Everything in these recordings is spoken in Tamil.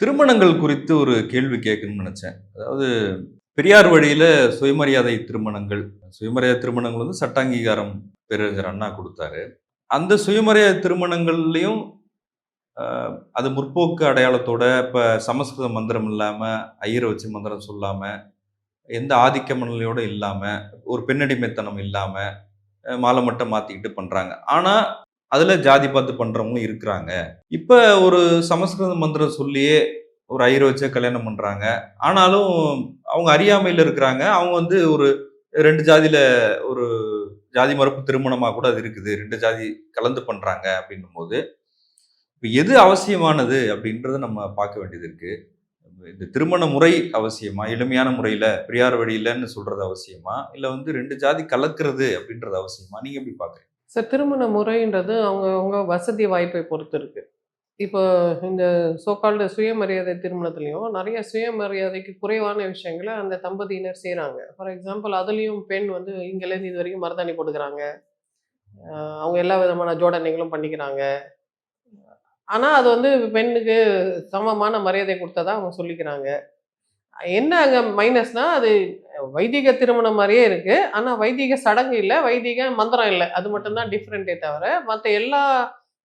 திருமணங்கள் குறித்து ஒரு கேள்வி கேட்கணும்னு நினச்சேன். அதாவது பெரியார் வழியில் சுயமரியாதை திருமணங்கள் சுயமரியாதை திருமணங்கள் வந்து சட்ட அங்கீகாரம் பேரறிஞர் அண்ணா கொடுத்தாரு. அந்த சுயமரியாதை திருமணங்கள்லையும் அது முற்போக்கு அடையாளத்தோட இப்போ சமஸ்கிருத மந்திரம் இல்லாமல் ஐயரை வச்சு மந்திரம் சொல்லாமல் எந்த ஆதிக்க மனநிலையோட இல்லாமல் ஒரு பெண்ணடிமைத்தனம் இல்லாமல் மாலை மட்டும் மாற்றிக்கிட்டு பண்ணுறாங்க ஆனால் அதுல ஜாதி பார்த்து பண்றவங்களும் இருக்கிறாங்க. இப்ப ஒரு சமஸ்கிருத மந்திரம் சொல்லியே ஒரு ஐயரை வச்சே கல்யாணம் பண்றாங்க. ஆனாலும் அவங்க அறியாமையில இருக்கிறாங்க. அவங்க வந்து ஒரு ரெண்டு ஜாதியில ஒரு ஜாதி மறுப்பு திருமணமா கூட அது இருக்குது. ரெண்டு ஜாதி கலந்து பண்றாங்க அப்படின்னும் போது இப்ப எது அவசியமானது அப்படின்றத நம்ம பார்க்க வேண்டியது இருக்கு. இந்த திருமண முறை அவசியமா? எளிமையான முறையில பெரியார் வழியிலன்னு சொல்றது அவசியமா? இல்ல வந்து ரெண்டு ஜாதி கலக்கிறது அப்படின்றது அவசியமா? நீங்க எப்படி பாக்குறீங்க சார் திருமண முறைன்றது அவங்கவுங்க வசதி வாய்ப்பை பொறுத்து இருக்கு இப்போ இந்த சோக்கால்டு சுயமரியாதை திருமணத்துலேயும் நிறைய சுயமரியாதைக்கு குறைவான விஷயங்களை அந்த தம்பதியினர் செய்கிறாங்க ஃபார் எக்ஸாம்பிள் அதுலேயும் பெண் வந்து இங்கேருந்து இது வரைக்கும் மருதாணி போட்டுக்கிறாங்க. அவங்க எல்லா விதமான ஜோடனைகளும் பண்ணிக்கிறாங்க. ஆனால் அது வந்து பெண்ணுக்கு சமமான மரியாதை கொடுத்ததா அவங்க சொல்லிக்கிறாங்க. என்ன அங்கே மைனஸ்னால் அது வைதிக திருமணம் மாதிரியே இருக்குது ஆனால் வைதிக சடங்கு இல்லை வைதிக மந்திரம் இல்லை. அது மட்டும்தான் டிஃப்ரெண்ட்டே தவிர மற்ற எல்லா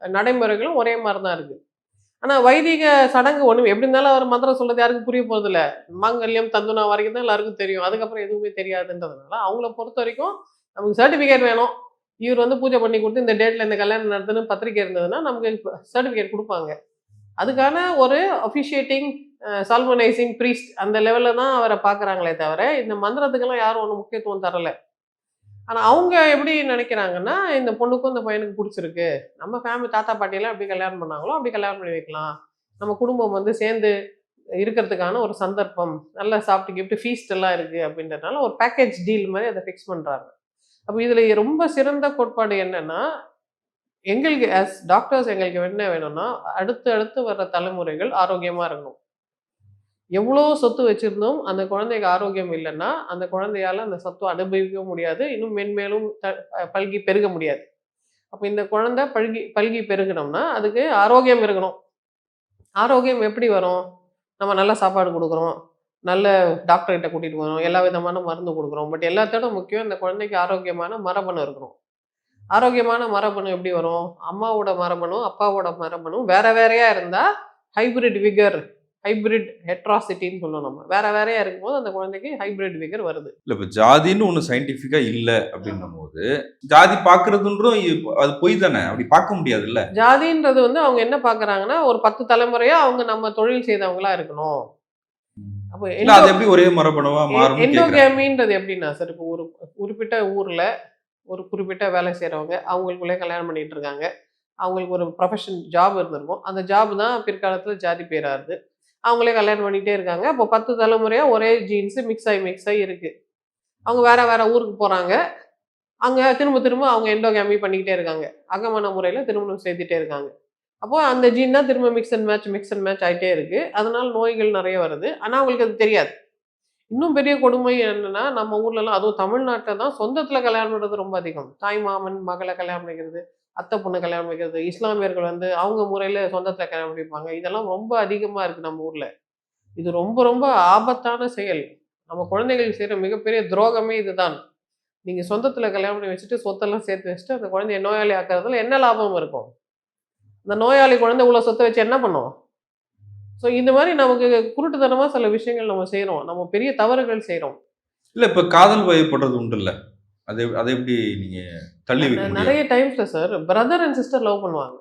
நடைமுறைகளும் ஒரே மாதிரி தான் இருக்குது ஆனால் வைதிக சடங்கு ஒன்று எப்படி இருந்தாலும் அவர் மந்திரம் சொல்கிறது யாருக்கும் புரிய போகிறதில்ல இல்ல மாங்கல்யம் தந்துனா வரைக்கும் தான் எல்லாருக்கும் தெரியும். அதுக்கப்புறம் எதுவுமே தெரியாதுன்றதுனால அவங்கள பொறுத்த வரைக்கும் நமக்கு சர்டிஃபிகேட் வேணும். இவர் வந்து பூஜை பண்ணி கொடுத்து இந்த டேட்டில் இந்த கல்யாணம் நடத்துன்னு பத்திரிக்கை இருந்ததுன்னா நமக்கு சர்டிஃபிகேட் கொடுப்பாங்க. அதுக்கான ஒரு அஃபிஷியேட்டிங் சால்மனைசிங் ப்ரீஸ்ட் அந்த லெவலில் தான் அவரை பார்க்குறாங்களே தவிர இந்த மந்திரத்துக்கெல்லாம் யாரும் ஒன்றும் முக்கியத்துவம் தரல. ஆனால் அவங்க எப்படி நினைக்கிறாங்கன்னா இந்த பொண்ணுக்கும் இந்த பையனுக்கு பிடிச்சிருக்கு. நம்ம ஃபேமிலி தாத்தா பாட்டியெல்லாம் எப்படி கல்யாணம் பண்ணாங்களோ அப்படி கல்யாணம் பண்ணி வைக்கலாம். நம்ம குடும்பம் வந்து சேர்ந்து இருக்கிறதுக்கான ஒரு சந்தர்ப்பம் நல்லா சாப்பிட்டு கிஃப்ட் ஃபீஸ்ட் எல்லாம் இருக்குது அப்படின்றதுனால ஒரு பேக்கேஜ் டீல் மாதிரி அதை ஃபிக்ஸ் பண்ணுறாங்க அப்போ இதில் ரொம்ப சிறந்த கோட்பாடு என்னென்னா எங்களுக்கு ஆஸ் டாக்டர்ஸ் எங்களுக்கு என்ன வேணும்னா அடுத்து அடுத்து வர்ற தலைமுறைகள் ஆரோக்கியமாக இருக்கணும். எவ்வளோ சொத்து வச்சுருந்தோம் அந்த குழந்தைக்கு ஆரோக்கியம் இல்லைன்னா அந்த குழந்தையால் அந்த சொத்து அனுபவிக்க முடியாது இன்னும் மென்மேலும் த- பல்கி பெருக முடியாது. அப்போ இந்த குழந்தை பல்கி பல்கி பெருகணும்னா அதுக்கு ஆரோக்கியம் இருக்கணும். ஆரோக்கியம் எப்படி வரும்? நம்ம நல்ல சாப்பாடு கொடுக்குறோம் நல்ல டாக்டர்கிட்ட கூட்டிகிட்டு போகிறோம் எல்லா விதமான மருந்து கொடுக்குறோம் பட் எல்லாத்தோட முக்கியம் இந்த குழந்தைக்கு ஆரோக்கியமான மரபணு இருக்கணும். ஆரோக்கியமான மரபணு எப்படி வரும்? அம்மாவோட மரபணும் அப்பாவோட மரபணும் வேற வேறையா இருந்தால் ஹைபிரிட் விகர் ஹைபிரிட் ஹெட்ராசிட்டின்னு சொல்லுவோம் நம்ம. வேற வேறையா இருக்கும்போது அந்த குழந்தைக்கு ஹைபிரிட் விகர் வருது. இல்ல இப்ப ஜாதின்னு ஒண்ணு சயின்டிபிக்கா இல்ல அப்படின்னும் போது ஜாதி பாக்குறதுன்றும் இ- அது பொய் தானே? அப்படி பார்க்க முடியாது இல்ல ஜாதின்றது வந்து அவங்க என்ன பாக்குறாங்கன்னா ஒரு பத்து தலைமுறையா அவங்க நம்ம தொழில் செய்தவங்களா இருக்கணும். அப்போ அது எப்படி ஒரே மரபணுவா மாறும் எண்டோகேமின்றது எப்படின்னா சார் இப்போ ஒரு குறிப்பிட்ட ஊர்ல ஒரு குறிப்பிட்ட வேலை செய்றவங்க அவங்களுக்குள்ளே கல்யாணம் பண்ணிட்டு இருக்காங்க. அவங்களுக்கு ஒரு ப்ரொஃபஷன் ஜாப் இருந்திருக்கும். அந்த ஜாப் தான் பிற்காலத்துல ஜாதி பேராருது. அவங்களே கல்யாணம் பண்ணிகிட்டே இருக்காங்க. அப்போ பத்து தலைமுறையாக ஒரே ஜீன்ஸு மிக்ஸ் ஆகி மிக்ஸ் ஆகி இருக்குது அவங்க வேற வேற ஊருக்கு போகிறாங்க அங்கே திரும்ப திரும்ப அவங்க எண்டோகேமி பண்ணிக்கிட்டே இருக்காங்க. அகமான முறையில் திருமணம் செய்துட்டே இருக்காங்க. அப்போ அந்த ஜீன் தான் திரும்ப mix and match mix and match ஆகிட்டே இருக்குது அதனால் நோய்கள் நிறைய வருது. ஆனால் அவங்களுக்கு அது தெரியாது. இன்னும் பெரிய கொடுமை என்னென்னா நம்ம ஊர்லலாம் அதுவும் தமிழ்நாட்டில் தான் சொந்தத்தில் கல்யாணம் பண்ணுறது ரொம்ப அதிகம். தாய் மாமன் மகளை கல்யாணம் பண்ணிக்கிறது அத்தை பொண்ணு கல்யாணம் வைக்கிறது இஸ்லாமியர்கள் வந்து அவங்க முறையில் சொந்தத்தில் கல்யாணம் பண்ணிப்பாங்க. இதெல்லாம் ரொம்ப அதிகமாக இருக்குது நம்ம ஊரில். இது ரொம்ப ரொம்ப ஆபத்தான செயல். நம்ம குழந்தைகள் செய்கிற மிகப்பெரிய துரோகமே இதுதான். நீங்கள் சொந்தத்தில் கல்யாணம் பண்ணி வச்சுட்டு சொத்தெல்லாம் சேர்த்து வச்சுட்டு அந்த குழந்தைய நோயாளி ஆக்கிறதுல என்ன லாபம் இருக்கும்? அந்த நோயாளி குழந்தை உள்ள சொத்தை வச்சு என்ன பண்ணும்? ஸோ இந்த மாதிரி நமக்கு குருட்டுத்தனமாக சில விஷயங்கள் நம்ம செய்கிறோம் நம்ம பெரிய தவறுகள் செய்கிறோம் இல்லை இப்போ காதல் வயப்படுறது உண்டு இல்லை? அது அதை எப்படி நீங்க தள்ளி வைக்க நிறைய டைம்ஸ்ல sir brother and sister love பண்ணுவாங்க.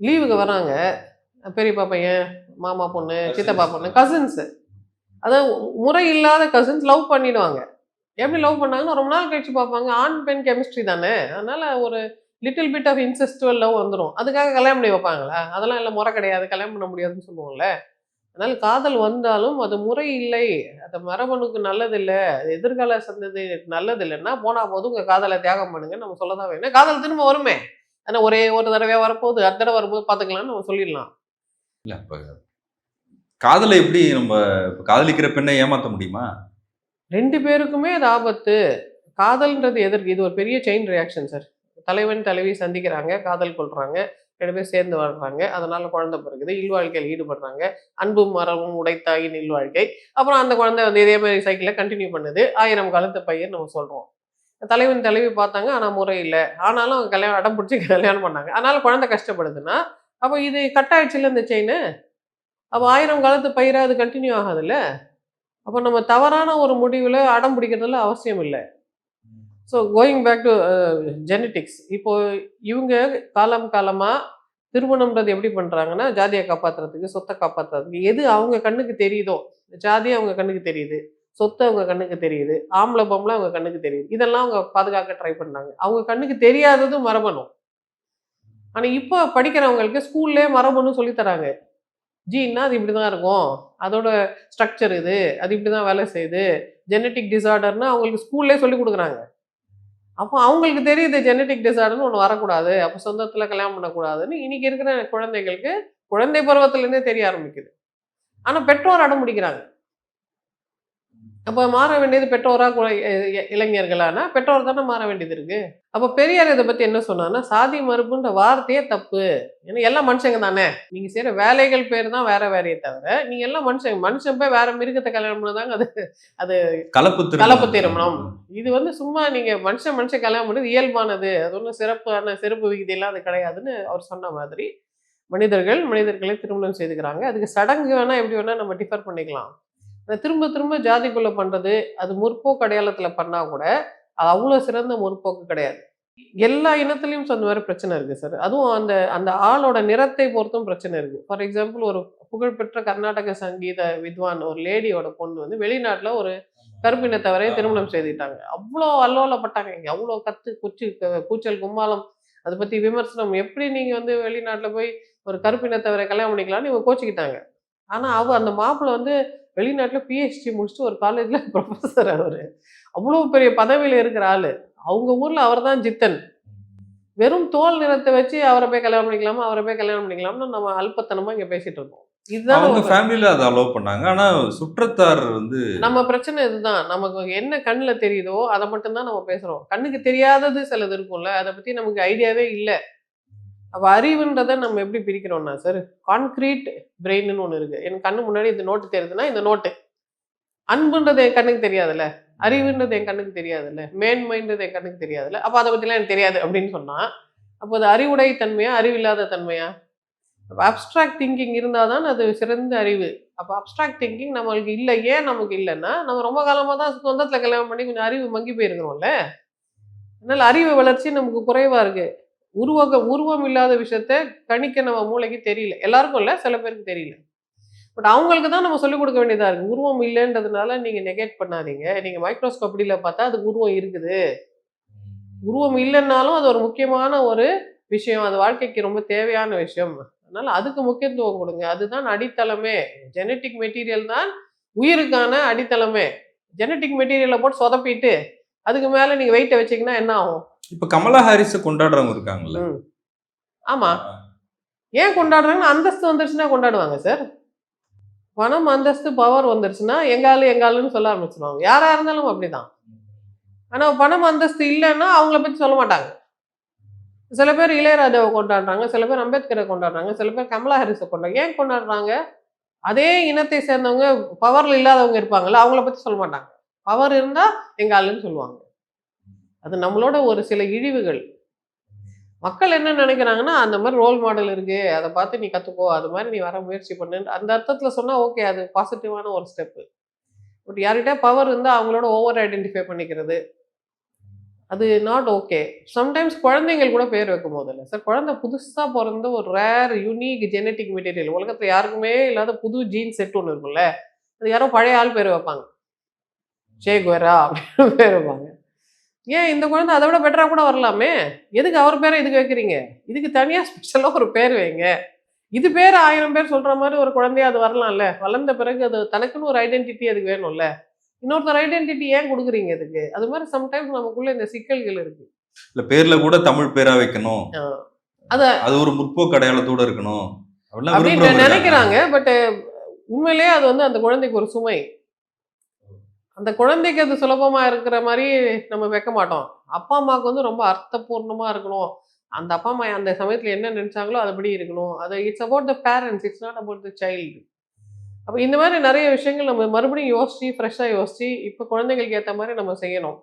லீவுக்கு வராங்க. பெரியப்பா பையன் மாமா பொண்ணு சித்தப்பா பொண்ணு கசின்ஸ் அதாவது முறை இல்லாத கசின்ஸ் லவ் பண்ணிடுவாங்க. எப்படி லவ் பண்ணாங்கன்னா ரொம்ப நாள் கழிச்சு பார்ப்பாங்க. ஆண் பெண் கெமிஸ்ட்ரி தானே. அதனால ஒரு little bit of incestuous love வந்துடும் அதுக்காக கல்யாணம் பண்ணி வைப்பாங்களா? அதெல்லாம் இல்லை முறை கிடையாது. கல்யாணம் பண்ண முடியாதுன்னு சொல்லுவோம்ல. அதனால காதல் வந்தாலும் அது முறை இல்லை. அது மரபணுக்கு நல்லதில்லை. எதிர்கால சந்ததி நல்லது இல்லைன்னா போனா போது உங்க காதலை தியாகம் பண்ணுங்க. நம்ம சொல்லதான் வேணும். காதல் திரும்ப வருமே. ஆனா ஒரே ஒரு தடவை வரப்போகுது. அடுத்த தடவை வரும்போது பார்த்துக்கலாம்னு நம்ம சொல்லிடலாம். இல்ல இப்ப காதலை எப்படி நம்ம காதலிக்கிற பெண்ணை ஏமாத்த முடியுமா? ரெண்டு பேருக்குமே அது ஆபத்து. காதல்ன்றது எதற்கு இது ஒரு பெரிய செயின் ரியாக்ஷன் சார் தலைவன் தலைவி சந்திக்கிறாங்க. காதல் கொள்றாங்க. ரெண்டு பேர் சேர்ந்து வாழ்றாங்க. அதனால குழந்தை பிறகுது இல்வாழ்க்கையில் ஈடுபடுறாங்க. அன்பும் மரமும் உடைத்தாயின் இல்வாழ்க்கை அப்புறம் அந்த குழந்தை வந்து இதே மாதிரி சைக்கிளை கண்டினியூ பண்ணுது. ஆயிரம் காலத்து பையன் நம்ம சொல்றோம். தலைவன் தலைவி பார்த்தாங்க ஆனால் முறை இல்லை. ஆனாலும் அவங்க கல்யாணம் அடம் பிடிச்சி கல்யாணம் பண்ணாங்க. அதனால குழந்தை கஷ்டப்படுதுன்னா அப்போ இது கட் ஆயிடுச்சுல இந்த செயின் அப்போ ஆயிரம் காலத்து பயிராக அது கண்டினியூ ஆகாதுல்ல? அப்போ நம்ம தவறான ஒரு முடிவில் அடம் பிடிக்கிறதுல அவசியம் இல்லை. So going back to genetics இப்போ இவங்க காலம் காலமாக திருமணம்ன்றது எப்படி பண்ணுறாங்கன்னா ஜாதியை காப்பாற்றுறதுக்கு சொத்தை காப்பாற்றுறதுக்கு எது அவங்க கண்ணுக்கு தெரியுதோ ஜாதி அவங்க கண்ணுக்கு தெரியுது சொத்து அவங்க கண்ணுக்கு தெரியுது ஆம்பளை பொம்பளை அவங்க கண்ணுக்கு தெரியுது. இதெல்லாம் அவங்க பாதுகாக்க ட்ரை பண்ணாங்க அவங்க கண்ணுக்கு தெரியாததும் மரபணு ஆனால் இப்போ படிக்கிறவங்களுக்கு ஸ்கூல்லே மரபணு சொல்லித்தராங்க ஜீன்னா அது இப்படி தான் இருக்கும். அதோட ஸ்ட்ரக்சர் இது. அது இப்படி தான் வேலை செய்யுது. ஜெனட்டிக் டிசார்டர்னா அவங்களுக்கு ஸ்கூல்லே சொல்லி கொடுக்குறாங்க. அப்போ அவங்களுக்கு தெரியுது ஜெனட்டிக் டிசார்டர்னு ஒன்று வரக்கூடாது. அப்போ சொந்தத்தில் கல்யாணம் பண்ணக்கூடாதுன்னு இன்னைக்கு இருக்கிற குழந்தைகளுக்கு குழந்தை பருவத்துலேருந்தே தெரிய ஆரம்பிக்குது. ஆனால் பெற்றோர் அடம் பிடிக்கிறாங்க அப்போ மாற வேண்டியது பெற்றோரா குழ- இ- இ- இளைஞர்களானா? பெற்றோர் தானே மாற வேண்டியது இருக்கு. அப்போ பெரியார் இதை பத்தி என்ன சொன்னார்னா சாதி மறுப்புன்ற வார்த்தையே தப்பு. ஏன்னா எல்லாம் மனுஷங்க தானே. நீங்க செய்யற வேலைகள் பேர் தான் வேற வேறையே தவிர நீங்க எல்லாம் மனுஷங்க மனுஷன் போய் வேற மிருகத்தை கல்யாணம் பண்ணதாங்க அது கலப்பு திருமணம். கலப்பு திருமணம். இது வந்து சும்மா நீங்க மனுஷன் மனுஷன் கல்யாணம் பண்ணது இயல்பானது. அது ஒன்றும் சிறப்பான சிறப்பு விகிதையெல்லாம் அது கிடையாதுன்னு அவர் சொன்ன மாதிரி மனிதர்கள் மனிதர்களை திருமணம் செய்துக்கிறாங்க. அதுக்கு சடங்கு வேணா எப்படி வேணா நம்ம டிஃபர் பண்ணிக்கலாம். திரும்ப திரும்ப ஜாதிக்குள்ள பண்றது அது முற்போக்கு அடையாளத்துல பண்ணா கூட அது அவ்வளோ சிறந்த முற்போக்கு கிடையாது. எல்லா இனத்துலயும் அந்த மாதிரி பிரச்சனை இருக்கு சார். அதுவும் அந்த அந்த ஆளோட நிறத்தை பொறுத்தும் பிரச்சனை இருக்கு. ஃபார் எக்ஸாம்பிள் ஒரு புகழ்பெற்ற கர்நாடக சங்கீத வித்வான் ஒரு லேடியோட பொண்ணு வந்து வெளிநாட்டுல ஒரு கருப்பினத்தவரை திருமணம் செய்துட்டாங்க. அவ்வளோ அல்லோலப்பட்டாங்க. இங்க அவ்வளோ கத்து குச்சி க- கூச்சல் கும்மாளம். அதை பத்தி விமர்சனம். எப்படி நீங்க வந்து வெளிநாட்டுல போய் ஒரு கருப்பினத்தவரை கல்யாணம் பண்ணிக்கலாம்னு இவங்க கோச்சிக்கிட்டாங்க. ஆனா அவ அந்த மாப்பிள்ளை வந்து வெளிநாட்டுல பிஹெச்டி முடிச்சுட்டு ஒரு காலேஜ்ல ப்ரொஃபஸர் அவரு. அவ்வளோ பெரிய பதவியில இருக்கிற ஆளு. அவங்க ஊர்ல அவர் தான் ஜித்தன். வெறும் தோல் நிறத்தை வச்சு அவரை போய் கல்யாணம் பண்ணிக்கலாமா அவரை போய் கல்யாணம் பண்ணிக்கலாம்னு நம்ம அல்பத்தனமா இங்க பேசிட்டு இருக்கோம். இதுதான் அவங்க ஃபேமிலியில அதை அலோவ் பண்ணாங்க. ஆனா சுற்றத்தார் வந்து நம்ம பிரச்சனை இதுதான். நமக்கு என்ன கண்ணில் தெரியுதோ அதை மட்டும்தான் நம்ம பேசுறோம். கண்ணுக்கு தெரியாதது சிலது இருக்கும்ல. அதை பத்தி நமக்கு ஐடியாவே இல்லை. அப்போ அறிவுன்றதை நம்ம எப்படி பிரிக்கிறோம்னா சார் கான்கிரீட் பிரெயின்னு ஒன்று இருக்குது என் கண்ணு முன்னாடி இந்த நோட்டு தெரியுதுன்னா இந்த நோட்டு அன்புன்றது என் கண்ணுக்கு தெரியாதுல்ல. அறிவுன்றது என் கண்ணுக்கு தெரியாதுல்ல. மேன்மைன்றது என் கண்ணுக்கு தெரியாதுல்ல. அப்போ அதை பற்றிலாம் எனக்கு தெரியாது அப்படின்னு சொன்னால் அப்போ அது அறிவுடை தன்மையா அறிவில்லாத தன்மையா? அப்போ அப்ட்ராக்ட் திங்கிங் இருந்தால் தான் அது சிறந்த அறிவு. அப்போ அப்ட்ராக்ட் திங்கிங் நம்மளுக்கு இல்லை. ஏன் நமக்கு இல்லைன்னா நம்ம ரொம்ப காலமாக தான் சொந்தத்தில் கல்யாணம் பண்ணி கொஞ்சம் அறிவு மங்கி போயிருக்கிறோம்ல. அதனால் அறிவு வளர்ச்சி நமக்கு குறைவாக இருக்குது உருவக உருவம் இல்லாத விஷயத்த கணிக்க நம்ம மூளைக்கு தெரியல. எல்லாருக்கும் இல்லை சில பேருக்கு தெரியல. பட் அவங்களுக்கு தான் நம்ம சொல்லிக் கொடுக்க வேண்டியதாக இருக்குது உருவம் இல்லைன்றதுனால நீங்கள் நெகேட் பண்ணாதீங்க. நீங்கள் மைக்ரோஸ்கோப் அடியில் பார்த்தா அது உருவம் இருக்குது. உருவம் இல்லைன்னாலும் அது ஒரு முக்கியமான ஒரு விஷயம். அது வாழ்க்கைக்கு ரொம்ப தேவையான விஷயம். அதனால் அதுக்கு முக்கியத்துவம் கொடுங்க. அதுதான் அடித்தளமே. ஜெனட்டிக் மெட்டீரியல் தான் உயிருக்கான அடித்தளமே. ஜெனட்டிக் மெட்டீரியலை போட்டு சொதப்பிட்டு அதுக்கு மேலே நீங்கள் வெயிட்டை வச்சிங்கன்னா என்ன ஆகும்? இப்ப கமலா ஹாரிஸ் கொண்டாடுறவங்க இருக்காங்கல்ல. ஆமா. ஏன் கொண்டாடுறாங்கன்னா அந்தஸ்து வந்துருச்சுன்னா கொண்டாடுவாங்க சார். பணம் அந்தஸ்து பவர் வந்துருச்சுன்னா எங்காலு எங்காலுன்னு சொல்ல ஆரம்பிச்சிருவாங்க. யாரா இருந்தாலும் அப்படிதான். ஆனா பணம் அந்தஸ்து இல்லைன்னா அவங்கள பத்தி சொல்ல மாட்டாங்க. சில பேர் இளையராஜாவை கொண்டாடுறாங்க சில பேர் அம்பேத்கரை கொண்டாடுறாங்க சில பேர் கமலா ஹாரிஸை கொண்டாடுறாங்க. ஏன் கொண்டாடுறாங்க? அதே இனத்தை சேர்ந்தவங்க பவர்ல இல்லாதவங்க இருப்பாங்கல்ல அவங்கள பத்தி சொல்ல மாட்டாங்க. பவர் இருந்தா எங்க ஆளுன்னு சொல்லுவாங்க. அது நம்மளோட ஒரு சில இழிவுகள். மக்கள் என்ன நினைக்கிறாங்கன்னா அந்த மாதிரி ரோல் மாடல் இருக்கு அதை பார்த்து நீ கற்றுக்கோ அது மாதிரி நீ வர முயற்சி பண்ணு. அந்த அர்த்தத்தில் சொன்னால் ஓகே அது பாசிட்டிவான ஒரு ஸ்டெப்பு பட் யார்கிட்ட பவர் இருந்தால் அவங்களோட ஓவர் ஐடென்டிஃபை பண்ணிக்கிறது. அது நாட் ஓகே சம்டைம்ஸ் குழந்தைங்கள் கூட பேர் வைக்கும் போதில்ல சார் குழந்தை புதுசாக பிறந்த ஒரு ரேர் யூனிக் ஜெனட்டிக் மெட்டீரியல் உலகத்தில் யாருக்குமே இல்லாத புது ஜீன் செட் ஒன்று இருக்கும்ல அது யாரோ பழைய ஆள் பேர் வைப்பாங்க. ஷேக்வரா அப்படின்னு பேர் வைப்பாங்க. ஏன் இந்த குழந்தை அதை விட பெட்டராக கூட வரலாமே? எதுக்கு அவர் பேரை இதுக்கு வைக்கிறீங்க? இதுக்கு தனியாக ஸ்பெஷலாக ஒரு பேர் வைங்க. இது பேர் ஆயிரம் பேர் சொல்கிற மாதிரி ஒரு குழந்தைய அது வரலாம்ல. வளர்ந்த பிறகு அது தனக்குன்னு ஒரு ஐடென்டிட்டி அதுக்கு வேணும்ல. இன்னொருத்தர் ஐடென்டிட்டி ஏன் கொடுக்குறீங்க அதுக்கு அது மாதிரி சம்டைம்ஸ் நமக்குள்ள இந்த சிக்கல்கள் இருக்கு. இல்ல பேர்ல கூட தமிழ் பேரா வைக்கணும். அத- அது ஒரு முற்போக்கு அடையாளத்தோட இருக்கணும். அப்படின்னு. நினைக்கிறாங்க பட் உண்மையிலேயே அது வந்து அந்த குழந்தைக்கு ஒரு சுமை. அந்த குழந்தைக்கு அது சுலபமா இருக்கிற மாதிரி நம்ம வைக்க மாட்டோம். அப்பா அம்மாவுக்கு வந்து ரொம்ப அர்த்தபூர்ணமா இருக்கணும். அந்த அப்பா அம்மா அந்த சமயத்தில் என்ன நினச்சாங்களோ அதுபடி இருக்கணும். அது it's about the parents it's not about the child அப்போ இந்த மாதிரி நிறைய விஷயங்கள் நம்ம மறுபடியும் யோசிச்சு ஃப்ரெஷ்ஷாக யோசிச்சு இப்போ குழந்தைங்களுக்கு ஏற்ற மாதிரி நம்ம செய்யணும்.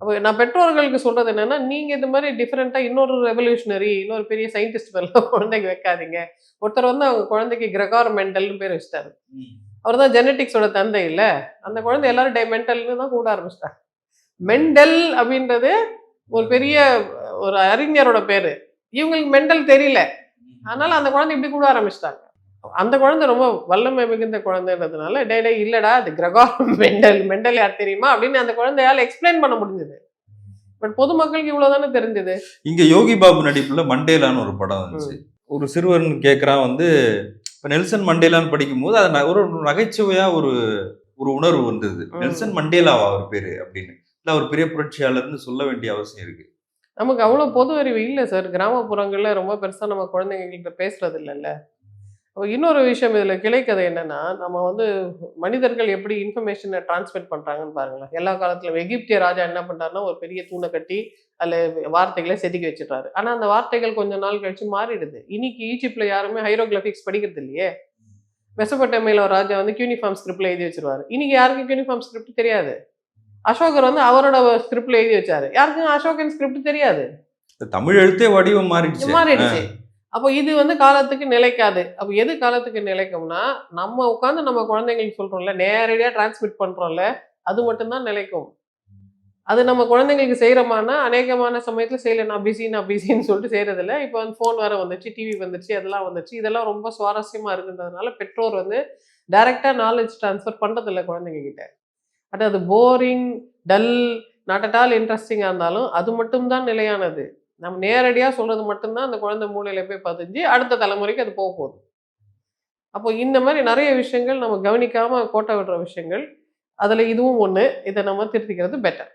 அப்போ நான் பெற்றோர்களுக்கு சொல்றது என்னன்னா நீங்க இந்த மாதிரி டிஃப்ரெண்ட்டாக இன்னொரு ரெவல்யூஷனரி இன்னொரு பெரிய சயின்டிஸ்ட் மேலாம் குழந்தைங்க வைக்காதீங்க. ஒருத்தர் வந்து அவங்க குழந்தைக்கு கிரகார் மெண்டல்னு பேர் வச்சிட்டாரு. அவர் தான் ஜெனட்டிக்ஸோட தந்தை இல்லை அந்த குழந்தை எல்லாரும் டே மென்டல்னு தான் கூட ஆரம்பிச்சிட்டாங்க. மெண்டல் அப்படின்றது ஒரு பெரிய ஒரு அறிஞரோட பேரு. இவங்களுக்கு மெண்டல் தெரியல. அதனால அந்த குழந்தை இப்படி கூட ஆரம்பிச்சிட்டாங்க. அந்த குழந்தை ரொம்ப வல்லமை மிகுந்த குழந்தைன்றதுனால டே டே இல்லடா அது கிரகார் மெண்டல் மெண்டல் யார் தெரியுமா? அப்படின்னு அந்த குழந்தையால எக்ஸ்பிளைன் பண்ண முடிஞ்சது. பட் பொதுமக்களுக்கு இவ்வளவுதானே தெரிஞ்சது? இங்க யோகி பாபு நடிப்புல மண்டேலான்னு ஒரு படம் வந்துச்சு. ஒரு சிறுவன் கேட்கறான் வந்து இப்ப நெல்சன் மண்டேலான்னு படிக்கும்போது அது ஒரு நகைச்சுவையா ஒரு ஒரு உணர்வு வந்தது. நெல்சன் மண்டேலாவா அவர் பேரு அப்படின்னு. இல்ல அவர் பெரிய புரட்சியாளர்னு சொல்ல வேண்டிய அவசியம் இருக்கு. நமக்கு அவ்வளோ பொது அறிவு இல்லை சார். கிராமப்புறங்கள்ல ரொம்ப பெருசா நம்ம குழந்தைங்ககிட்ட பேசுறது இல்லைல்ல அப்போ இன்னொரு விஷயம் இதுல கிளைக்கதை என்னன்னா நம்ம வந்து மனிதர்கள் எப்படி இன்ஃபர்மேஷனை டிரான்ஸ்மிட் பண்றாங்கன்னு பாருங்களேன். எல்லா காலத்துல எகிப்திய ராஜா என்ன பண்றாருன்னா ஒரு பெரிய தூணை கட்டி அதுல வார்த்தைகளை செதுக்கி வச்சிடுறாரு. ஆனா அந்த வார்த்தைகள் கொஞ்ச நாள் கழிச்சு மாறிடுது. இன்னைக்கு ஈஜிப்ட்ல யாருமே ஹைரோகிராஃபிக்ஸ் படிக்கிறது இல்லையே? மெசபட்டமையில ஒரு ராஜா வந்து யூனிஃபார்ம் ஸ்கிரிப்ட்ல எழுதி வச்சிருவாரு. இன்னைக்கு யாருக்கும் யூனிஃபார்ம் ஸ்கிரிப்ட் தெரியாது? அசோகர் வந்து அவரோட ஸ்கிரிப்ட்ல எழுதி வச்சாரு. யாருக்கும் அசோகன் ஸ்கிரிப்ட் தெரியாது. தமிழ் எழுத்தே வடிவம் மாறிடுச்சு. மாறிடுச்சு. அப்போ இது வந்து காலத்துக்கு நிலைக்காது. அப்போ எது காலத்துக்கு நிலைக்கும்னா நம்ம உட்காந்து நம்ம குழந்தைங்களுக்கு சொல்றோம்ல நேரடியா டிரான்ஸ்மிட் பண்றோம்ல அது மட்டும்தான் நிலைக்கும். அது நம்ம குழந்தைங்களுக்கு செய்கிறோமானா அநேகமான சமயத்தில் செய்யலை நான் பிஸி நான் பிஸின்னு சொல்லிட்டு செய்கிறதில்ல இப்போ வந்து ஃபோன் வேறு வந்துச்சு டிவி வந்துச்சு அதெல்லாம் வந்துச்சு இதெல்லாம் ரொம்ப சுவாரஸ்யமாக இருக்குன்றதுனால பெற்றோர் வந்து டைரெக்டாக நாலேஜ் ட்ரான்ஸ்ஃபர் பண்ணுறதில்ல குழந்தைங்க கிட்ட பட் அது boring dull not at all இன்ட்ரெஸ்டிங்காக இருந்தாலும் அது மட்டும்தான் நிலையானது. நம்ம நேரடியாக சொல்கிறது மட்டும்தான் அந்த குழந்தை மூலையில் போய் பதிஞ்சு அடுத்த தலைமுறைக்கு அது போக போகுது. அப்போ இந்த மாதிரி நிறைய விஷயங்கள் நம்ம கவனிக்காமல் கோட்டை விடுற விஷயங்கள் அதில் இதுவும் ஒன்று இதை நம்ம திருத்திக்கிறது பெட்டர்